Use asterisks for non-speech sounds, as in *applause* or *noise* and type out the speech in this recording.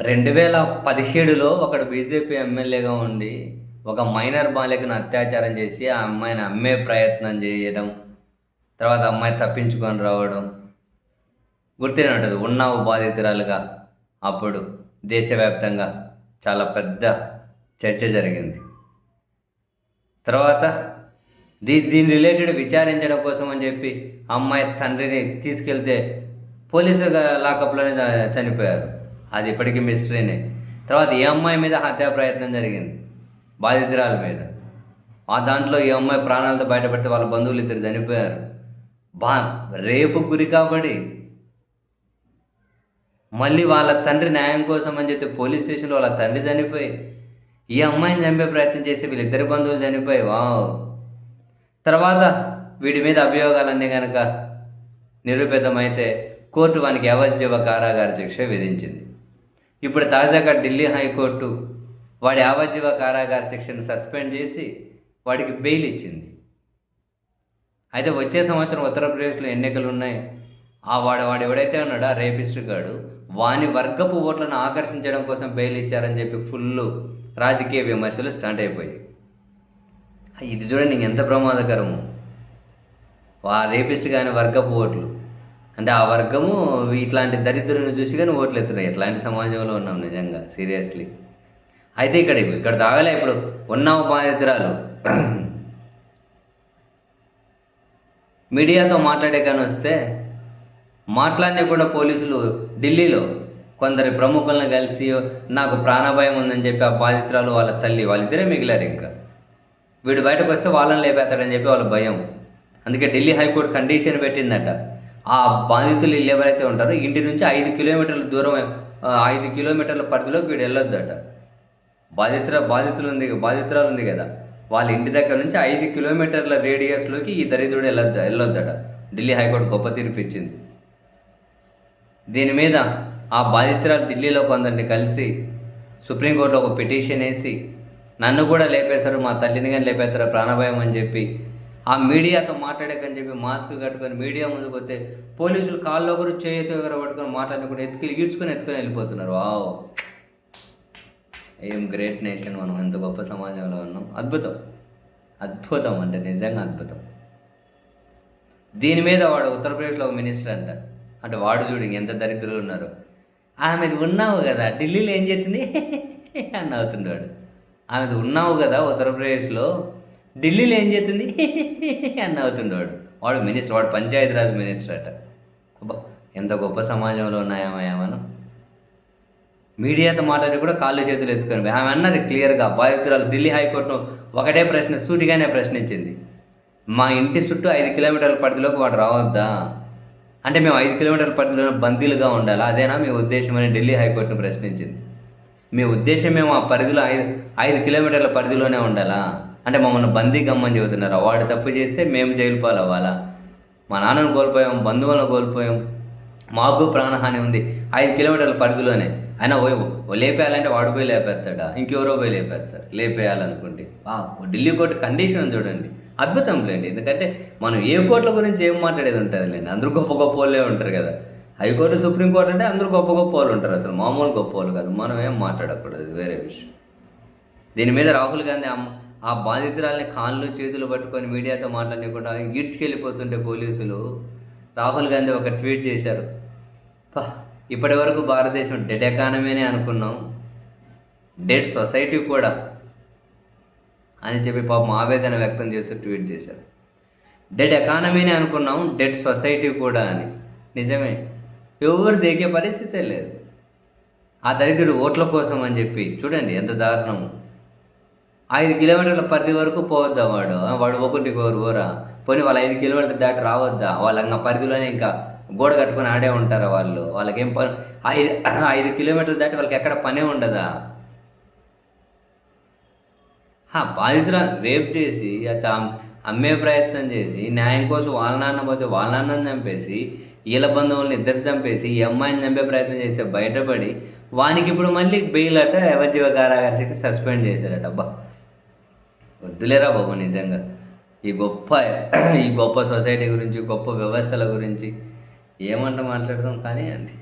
రెండు వేల పదిహేడులో ఒకడు బీజేపీ ఎమ్మెల్యేగా ఉండి ఒక మైనర్ బాలికను అత్యాచారం చేసి ఆ అమ్మాయిని అమ్మే ప్రయత్నం చేయడం తర్వాత అమ్మాయి తప్పించుకొని రావడం గుర్తునే ఉంటుంది. ఉన్నావు బాధితురాలుగా అప్పుడు దేశవ్యాప్తంగా చాలా పెద్ద చర్చ జరిగింది. తర్వాత దీ దీని రిలేటెడ్ విచారించడం కోసం అని చెప్పి అమ్మాయి తండ్రిని తీసుకెళ్తే పోలీసు లాకప్లోనే చ- చనిపోయారు. అది ఇప్పటికీ మిస్టరీనే తర్వాత ఈ అమ్మాయి మీద హత్యా ప్రయత్నం జరిగింది బాధితురాల మీద. ఆ దాంట్లో ఈ అమ్మాయి ప్రాణాలతో బయటపడితే వాళ్ళ బంధువులు ఇద్దరు చనిపోయారు. బా రేపు గురి కాబడి మళ్ళీ వాళ్ళ తండ్రి న్యాయం కోసం అని చెప్పి పోలీస్ స్టేషన్లో వాళ్ళ తండ్రి చనిపోయి ఈ అమ్మాయిని చంపే ప్రయత్నం చేసి వీళ్ళిద్దరి బంధువులు చనిపోయి వావ్. తర్వాత వీడి మీద అభియోగాలన్నీ కనుక నిరూపితమైతే కోర్టు వానికి యావజ్జీవ కారాగార శిక్ష విధించింది. ఇప్పుడు తాజాగా ఢిల్లీ హైకోర్టు వాడి యావజ్జీవ కారాగార శిక్షను సస్పెండ్ చేసి వాడికి బెయిల్ ఇచ్చింది. అయితే వచ్చే సంవత్సరం ఉత్తరప్రదేశ్లో ఎన్నికలు ఉన్నాయి ఆ వాడు వాడు ఎవడైతే ఉన్నాడో ఆ రేపిస్ట్ గాడు వాని వర్గపు ఓట్లను ఆకర్షించడం కోసం బెయిల్ ఇచ్చారని చెప్పి ఫుల్ రాజకీయ విమర్శలు స్టార్ట్ అయిపోయాయి. ఇది చూడండి ఎంత ప్రమాదకరము. ఆ రేపిస్ట్ కానీ వర్గపు ఓట్లు. అంటే ఆ వర్గము ఇట్లాంటి దరిద్రుని చూసి కానీ ఓట్లు ఎత్తున్నాయి ఇట్లాంటి సమాజంలో ఉన్నాం నిజంగా సీరియస్లీ. అయితే ఇక్కడ ఇక్కడ తాగలే ఇప్పుడు ఉన్న ఉపాధితురాలు *clears throat* మీడియాతో మాట్లాడే కానీ వస్తే మాట్లాడినా కూడా పోలీసులు ఢిల్లీలో కొందరి ప్రముఖులను కలిసి నాకు ప్రాణభయం ఉందని చెప్పి ఆ బాధితురాలు వాళ్ళ తల్లి వాళ్ళిద్దరే మిగిలారు ఇంకా. వీడు బయటకు వస్తే వాళ్ళని లేపేస్తాడని చెప్పి వాళ్ళ భయం. అందుకే ఢిల్లీ హైకోర్టు కండిషన్ పెట్టిందట. ఆ బాధితులు ఇల్లు ఎవరైతే ఉంటారో ఇంటి నుంచి ఐదు కిలోమీటర్ల దూరం ఐదు కిలోమీటర్ల పరిధిలోకి వీడు వెళ్ళొద్దట. బాధితుల బాధితులు ఉంది బాధితురాలు ఉంది కదా. వాళ్ళ ఇంటి దగ్గర నుంచి ఐదు కిలోమీటర్ల రేడియస్లోకి ఈ దరిద్రుడు వెళ్ళొద్దు వెళ్ళొద్దట. ఢిల్లీ హైకోర్టు గొప్ప తీర్పు ఇచ్చింది. దీని మీద ఆ బాధితురాలు ఢిల్లీలో కొందరిని కలిసి సుప్రీంకోర్టులో ఒక పిటిషన్ వేసి నన్ను కూడా లేపేశారు మా తల్లిని కానీ లేపేస్తారు ప్రాణభయం అని చెప్పి ఆ మీడియాతో మాట్లాడకని చెప్పి మాస్క్ కట్టుకొని మీడియా ముందుకు వస్తే పోలీసులు కాళ్ళు ఒకరు చేతితో ఒకరు పట్టుకొని మాట్లాడినప్పుడు ఎత్తుకెళ్ళి ఈడ్చుకొని ఎత్తుకొని వెళ్ళిపోతున్నారు. వావ్. ఏం గ్రేట్ నేషన్ మనం ఎంత గొప్ప సమాజంలో ఉన్నాం. అద్భుతం. అద్భుతం అంటే నిజంగా అద్భుతం. దీని మీద వాడు ఉత్తరప్రదేశ్లో ఒక మినిస్టర్ అంట. అంటే వాడు చూడు ఎంత దరిద్రులు ఉన్నారు. ఆమెది ఉన్నావు కదా ఢిల్లీలో ఏం చేస్తుంది? *laughs* అని అవుతుండేవాడు ఆమెది ఉన్నావు కదా ఉత్తరప్రదేశ్లో ఢిల్లీలో ఏం చేస్తుంది? అని అవుతుండేవాడు వాడు మినిస్టర్ వాడు పంచాయతీరాజ్ మినిస్టర్ అట. అబ్బా ఎంత గొప్ప సమాజంలో ఉన్నాయా మనం మీడియాతో మాట్లాడి కూడా కాళ్ళు చేతులు ఎత్తుకొని ఆమె అన్నది క్లియర్గా బాధితురాలు ఢిల్లీ హైకోర్టు ఒకటే ప్రశ్న సూటిగానే ప్రశ్నించింది. మా ఇంటి చుట్టూ ఐదు కిలోమీటర్ల పరిధిలోకి వాడు రావద్దా? అంటే మేము ఐదు కిలోమీటర్ల పరిధిలో బందీలుగా ఉండాలా? అదేనా మీ ఉద్దేశం అని ఢిల్లీ హైకోర్టును ప్రశ్నించింది. మీ ఉద్దేశం మేము ఆ పరిధిలో ఐదు ఐదు కిలోమీటర్ల పరిధిలోనే ఉండాలా? అంటే మమ్మల్ని బందీ గమ్మని చెబుతున్నారు. వాడు తప్పు చేస్తే మేము జైలు పాలవ్వాలా? మా నాన్నను కోల్పోయాం బంధువులను కోల్పోయాం. మాకు ప్రాణహాని ఉంది. ఐదు కిలోమీటర్ల పరిధిలోనే. అయినా పోయి ఓ లేపేయాలంటే వాడు పోయి లేపేస్తాడా? ఇంకెవరో పోయి లేపేస్తారు. లేపేయాలనుకుంటే. ఆ, ఢిల్లీ కోర్టు కండిషన్ చూడండి. అద్భుతం లేండి. ఎందుకంటే మనం ఏ కోర్టుల గురించి ఏం మాట్లాడేది ఉంటుంది లేండి అందరూ గొప్ప గొప్ప వాళ్ళే ఉంటారు కదా. హైకోర్టు సుప్రీంకోర్టు అంటే అందరూ గొప్ప గొప్ప వాళ్ళు ఉంటారు అసలు. మామూలు గొప్ప వాళ్ళు కాదు. మనం ఏం మాట్లాడకూడదు. వేరే విషయం. దీని మీద రాహుల్ గాంధీ అమ్మ ఆ బాధితురాల్ని కాళ్ళు చేతులు పట్టుకొని మీడియాతో మాట్లాడకుండా ఈడ్చుకెళ్ళిపోతుంటే పోలీసులు రాహుల్ గాంధీ ఒక ట్వీట్ చేశారు. ఇప్పటి వరకు భారతదేశం డెడ్ ఎకానమీనే అనుకున్నాం. డెడ్ సొసైటీ కూడా అని చెప్పి పాపం ఆవేదన వ్యక్తం చేస్తూ ట్వీట్ చేశారు. డెడ్ ఎకానమీనే అనుకున్నాం డెడ్ సొసైటీ కూడా అని. నిజమే. ఎవరు దిగే పరిస్థితే లేదు. ఆ దరిద్రుడు ఓట్ల కోసం అని చెప్పి చూడండి ఎంత దారుణము. ఐదు కిలోమీటర్ల పరిధి వరకు పోవద్దా వాడు? వాడు ఒకటి కోరు పోరా. పోనీ వాళ్ళు ఐదు కిలోమీటర్లు దాటి రావద్దా? వాళ్ళ ఇంకా పరిధిలోనే ఇంకా గోడ కట్టుకొని ఆడే ఉంటారా వాళ్ళు? వాళ్ళకేం పని? ఐదు ఐదు కిలోమీటర్లు దాటి వాళ్ళకి ఎక్కడ పనే ఉండదా? హా, రేప్ చేసి అమ్మే ప్రయత్నం చేసి న్యాయం కోసం వాళ్ళ నాన్న పోతే వాళ్ళ నాన్నని చంపేసి వీళ్ళ బంధువుల్ని ఇద్దరు చంపేసి ఈ అమ్మాయిని చంపే ప్రయత్నం చేస్తే బయటపడి వానికి ఇప్పుడు మళ్ళీ బెయిల్ అట ఎవజీవ కారాగారి సస్పెండ్ చేశారట. అబ్బా. వద్దులేరా బాబు నిజంగా. ఈ గొప్ప ఈ గొప్ప సొసైటీ గురించి గొప్ప వ్యవస్థల గురించి ఏమంట మాట్లాడదాం కానీ అండి.